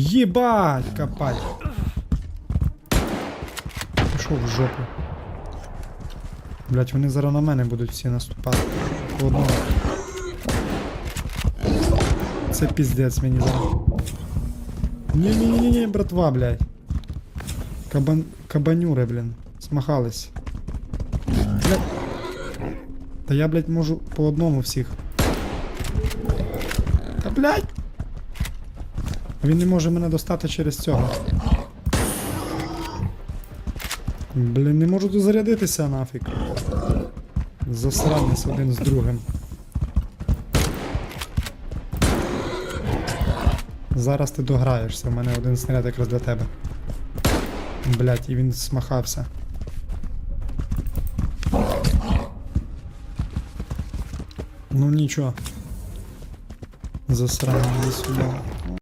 Єбать, копать. Пішов в жопу. Блять, вони зараз на мене будуть всі наступати. По одному. Це піздець мені зараз. Ні-ні-ні, братва, блядь. Кабан... Кабанюри, блін. Смахались. Блядь. Та я, блядь, можу по одному всіх. Та блядь! Він не може мене достати через цього. Блін, не можу дозарядитися нафіг. Засранець один з другим. Зараз ти дограєшся, у мене один снаряд якраз для тебе. Блять, і він смахався. Ну нічого. Засранець сюди.